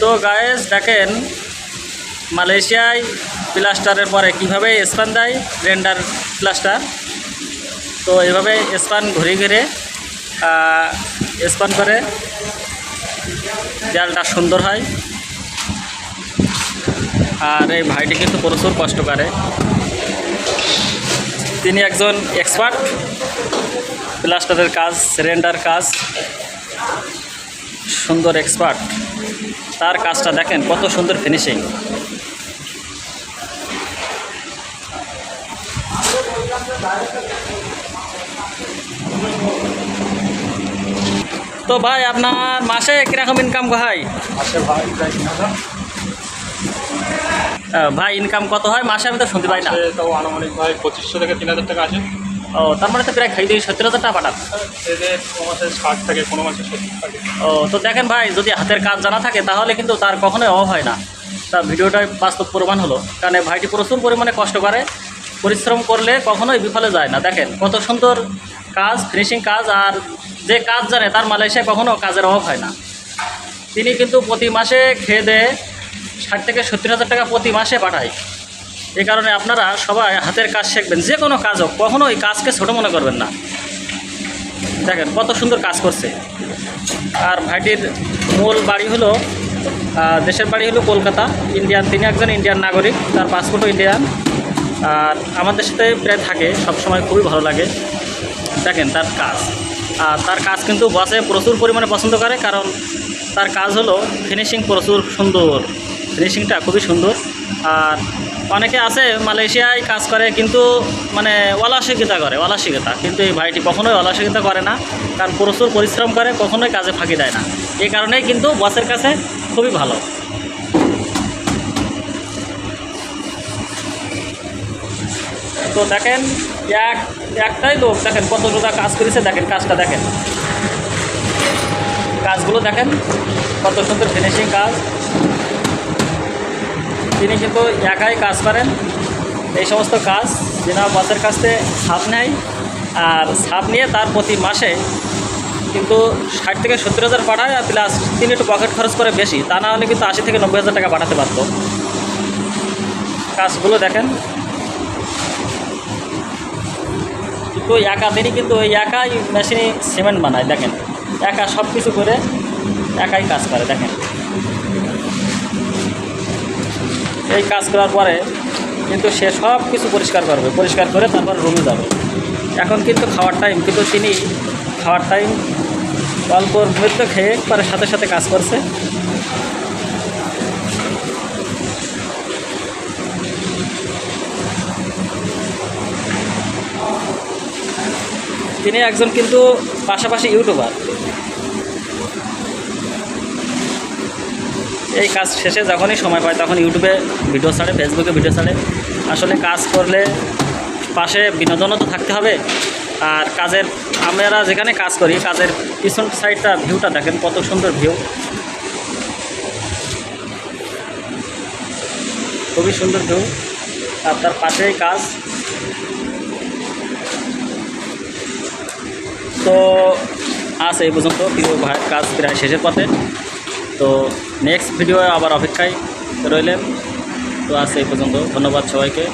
তো গায়েস দেখেন, মালয়েশিয়ায় প্লাস্টারের পরে কীভাবে স্পান দেয়? রেন্ডার প্লাস্টার তো এভাবে স্পান ঘুরে ঘিরে স্পান করে। জালটা সুন্দর হয়। আর এই ভাইটি কিন্তু প্রচুর কষ্ট করে। তিনি একজন এক্সপার্ট প্লাস্টারের কাজ রেন্ডার কাজ। সুন্দর এক্সপার্ট তার কাজটা দেখেন কত সুন্দর ফিনিশিং তো ভাই আপনার মাসে কীরকম ইনকাম হয় ভাই? ইনকাম কত হয়? মাসে আমি তো শুনতে পাই না। তাও আনুমানিক ভাই পঁচিশশো থেকে তিন হাজার টাকা আছে। ও, তার মানে তো প্রায় খাই দিয়ে সত্তর হাজার টাকা কোনো মাসে ষাট থাকে কোনো মাসে ও, তো দেখেন ভাই, যদি হাতের কাজ জানা থাকে, তাহলে কিন্তু তার কখনোই অভাব হয় না। তার ভিডিওটাই বাস্তব প্রমাণ হলো। কারণ ভাইটি প্রচুর পরিমাণে কষ্ট করে, পরিশ্রম করলে কখনোই বিফলে যায় না। দেখেন, কত সুন্দর কাজ ফিনিশিং কাজ, আর যে কাজ জানে, তার মালয়েশিয়ায় কখনো কাজের অভাব হয় না। তিনি কিন্তু প্রতি মাসে খেয়ে দেয়ে ষাট থেকে সত্তর হাজার টাকা প্রতি মাসে পাঠায়। এই কারণে আপনারা সবাই হাতের কাজ শিখবেন, যে কোনো কাজ হোক কখনো এই কাজকে ছোটো মনে করবেন না। দেখেন কত সুন্দর কাজ করছে। আর ভাইটির মূল বাড়ি হলো দেশের বাড়ি হলো কলকাতা, ইন্ডিয়ান, তিনি একজন ইন্ডিয়ান নাগরিক, তার পাসপোর্টও ইন্ডিয়ান। আর আমাদের সাথে প্রায় থাকে, সবসময় খুবই ভালো লাগে। দেখেন তার কাজ। আর তার কাজ কিন্তু বসে প্রচুর পরিমাণে পছন্দ করে, কারণ তার কাজ হলো ফিনিশিং প্রচুর সুন্দর। ফিনিশিংটা খুবই সুন্দর। আর অনেকে আছে মালয়েশিয়ায় কাজ করে, কিন্তু মানে অলাসিকতা করে, অলাসিকতা। কিন্তু এই ভাইটি কখনোই অলাসিকতা করে না, কারণ প্রচুর পরিশ্রম করে, কখনোই কাজে ফাঁকি দেয় না। এই কারণেই কিন্তু বসের কাছে খুবই ভালো। তো দেখেন, এক, একটাই লোক, দেখেন কত জোড়া কাজ করেছে, দেখেন কাজটা দেখেন। কাজগুলো দেখেন, কত সুন্দর ফিনিশিং কাজ। তিনি কিন্তু একাই কাজ করেন। এই সমস্ত কাজ যেন বসের কাছ থেকে ছাপ নেয়। আর ছাপ নিয়ে তার প্রতি মাসে কিন্তু ষাট থেকে সত্তর হাজার পাঠায় আর প্লাস তিনি একটু পকেট খরচ করে বেশি। তা না হলে কিন্তু আশি থেকে নব্বই হাজার টাকা পাঠাতে পারতো। কাজগুলো দেখেন। কিন্তু একা তিনি কিন্তু ওই একাই মেশিনে সিমেন্ট বানায়, দেখেন। একা সব কিছু করে একাই কাজ করে, দেখেন। এই কাজ করার পরে কিন্তু সে সব কিছু পরিষ্কার করবে, পরিষ্কার করে তারপর রুমে যাবে। এখন কিন্তু খাওয়ার টাইম কিন্তু তিনি খাওয়ার টাইম অল্প মৃত্যু খেয়ে পরে সাথে সাথে কাজ করছে। তিনি একজন কিন্তু পাশাপাশি ইউটিউবার এই কাজ শেষে যখনই সময় পায় তখন ইউটিউবে ভিডিও ছাড়ে, ফেসবুকে ভিডিও ছাড়ে। আসলে কাজ করলে পাশে বিনোদনও তো থাকতে হবে। আর কাজের, আমরা যেখানে কাজ করি, কাজের পিছন সাইডটা ভিউটা দেখেন, কত সুন্দর ভিউ খুবই সুন্দর ভিউ আর তার পাশেই কাজ। তো আজ এই পর্যন্ত। প্রিয় কাজ প্রায় শেষের পথে। তো নেক্সট ভিডিও আবার অপেক্ষায় রইলেন। তো আজ এই পর্যন্ত। ধন্যবাদ সবাইকে।